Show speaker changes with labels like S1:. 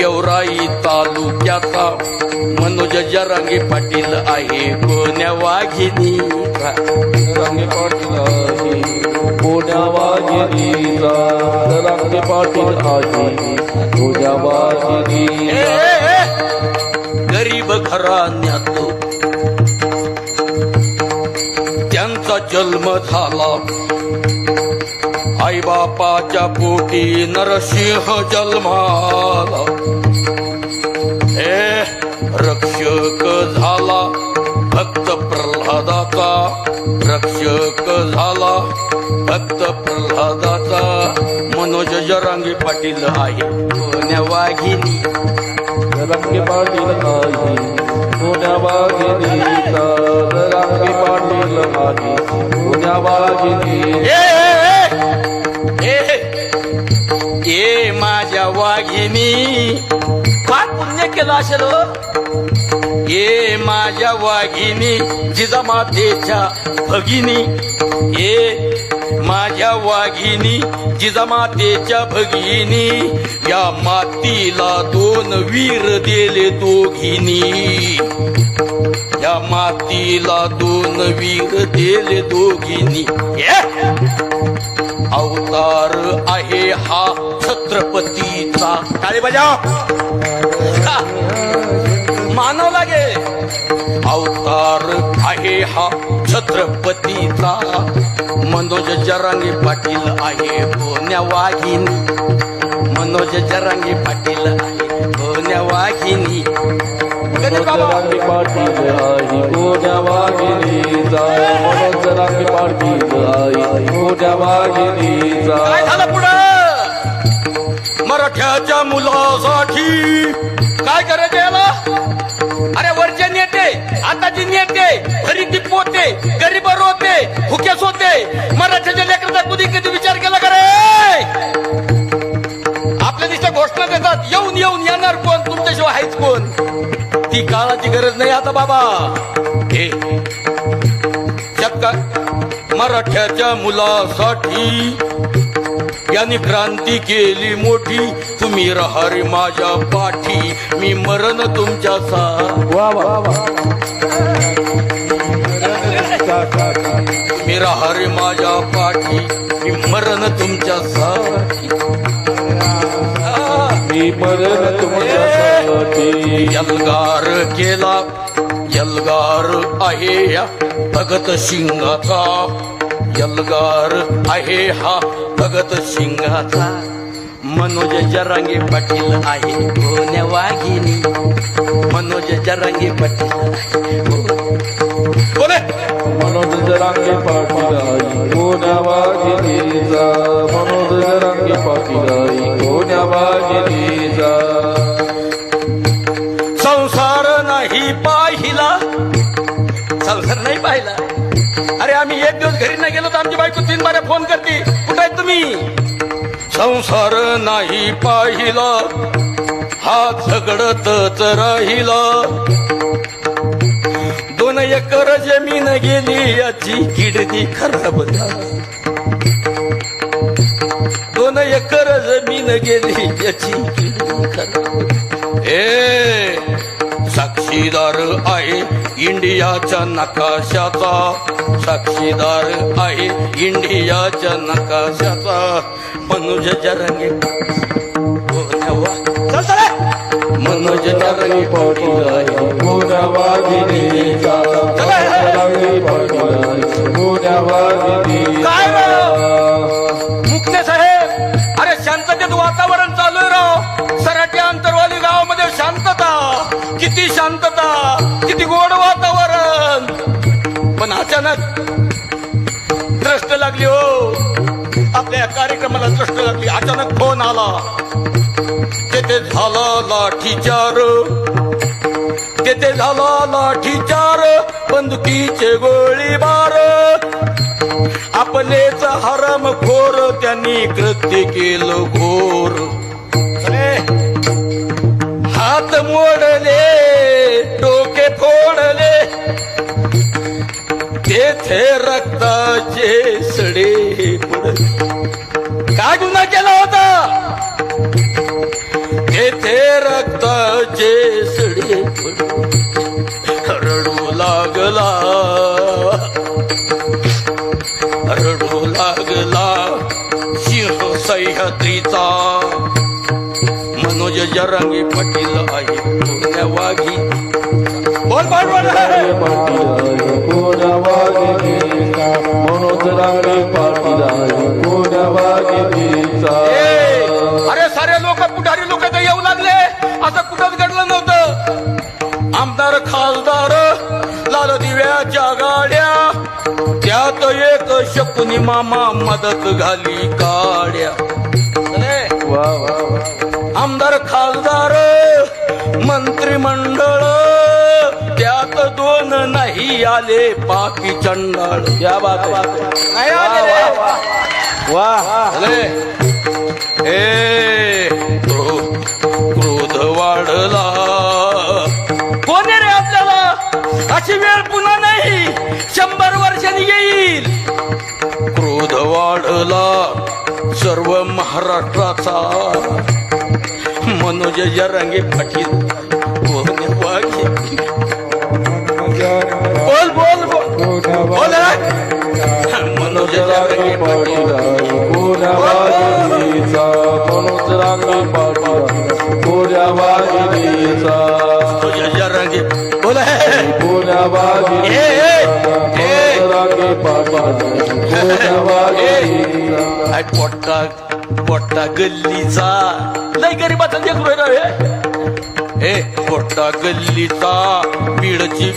S1: गेवराई तालुक्याचा मनोज जरांगे पाटील आहे. कोण्या
S2: वाघिनी पाटील आहे. पुण्या वाघिनीचा रंगे पाटील आहे.
S1: गरीब घराण्यात त्यांचा जन्म झाला. आई बापाच्या पोटी नरसिंह जन्माला हे रक्षक झाला भक्त प्रल्हादाचा. रक्षक झाला भक्त प्रल्हादाचा. मनोज जरांगी पाटील आहे. कोण्या वाघिनी
S2: जरांगी पाटील आहे. पुण्या वाघिनी
S1: केलं असेल हो? ए माझ्या वाघिनी जिजामातेच्या भगिनी. ए माझ्या वाघिनी जिजामातेच्या भगिनी. या मातीला दोन वीर दिले दोघिनी. या मातीला दोन वीर दिले दोघिनी! अवतार आहे हा छत्रपतीचा. बजाव हा. मानव लागे अवतार आहे हा छत्रपतीचा. मनोज जरांगे पाटील आहे कोण्या वाघिनी मनोज जरांगे पाटील आहे कोण्या वाघिनी गणेश बाबा.
S2: रंगे पाटील आहे पुण्या वाघिनीचा मनोज रंगे पाटील आहे पुण्या वाघिनीचा
S1: काय झालं पुढं? मराठ्याच्या मुलासाठी. काय करायचं याला? अरे वरचे नेते आताची नेते खरीदी पोते गरीब होते हुके होते मराठ्याच्या लेकराचा कधी कधी विचार केला करे आपल्या दिशा घोषणा देतात येऊन येऊन येणार कोण? तुमच्याशिवाय आहेच कोण? ती काळाची गरज नाही आता बाबा. हे. शक्का मराठ्याच्या मुलासाठी यांनी क्रांती केली मोठी. तुम्ही राहा रे माझ्या पाठी. मी मरण तुमच्या सा
S2: वा वा वा.
S1: तुम्ही माझ्या पाठी. मी मरण तुमच्या आ,
S2: मी मरण
S1: यलगार केला. यलगार आहे या. भगत सिंगाचा यलगार आहे हा भगत सिंगाचा मनोज जरांगे पाटील आहे कोण्या वाघिनी मनोज जरांगे पाटील बोले.
S2: मनोज जरांगे पाटील आई कोण्या वाघिनीचा मनोज जरांगे पाटील आई कोण्या वाघिनीचा
S1: बाऱ्या फोन करते. कुठे आहे तुम्ही? संसार नाही पाहिला. हा झगडतच राहिला. दोन एकर जमीन गेली याची किडनी खराब झाली. दोन एकर जमीन गेली याची किडनी खराब ए साक्षीदार आहे इंडियाच्या नकाशाचा. साक्षीदार आहे इंडियाच्या नकाशाचा. मनोज जरंगे. मनोज जरंगे
S2: पाटील आई
S1: गोड वातावरण. पण अचानक दृष्ट लागली हो. आपल्या कार्यक्रमाला दृष्ट लागली. अचानक फोन आला. तेथे झाला लाठीचार. तेथे झाला लाठीचार. बंदुकीचे गोळीबार. आपलेच हरम खोर त्यांनी कृत्य केलं घोर. हात मोडले. डोके फोडले. तेथे रक्ताचे सडे पडले. काय गुन्हा केला होता. तेथे रक्ताचे सडे रडू लागला. रडू लागला. सिंह सह्याद्रीचा मनोज जरंगी पटील आहे. पुण्या वाघी. अरे सारे लोक पुढारी लोक तर येऊ लागले. असं कुठंच घडलं नव्हतं. आमदार खासदार लाल दिव्याच्या गाड्या त्यात एक शकुनी मामा मदत घाली काड्या. आमदार खासदार. नाही आले पापी चंडाळ.
S2: क्या बात है
S1: नाही आले क्रोध वाढला. कोण रे आपल्याला? अशी वेळ पुन्हा नाही. शंभर वर्षांनी येईल. क्रोध वाढला सर्व महाराष्ट्राचा. मनोज जरंगे पाटील मनोज जरंगे पाटील
S2: कोण्या वाघिणीचा मनोज रांगे पाटील
S1: पोट्टा पोट्टा गल्लीचा लय गरीबाचा लेकरू आहे ना हे. ए पोट्टा गल्लीचा बीडची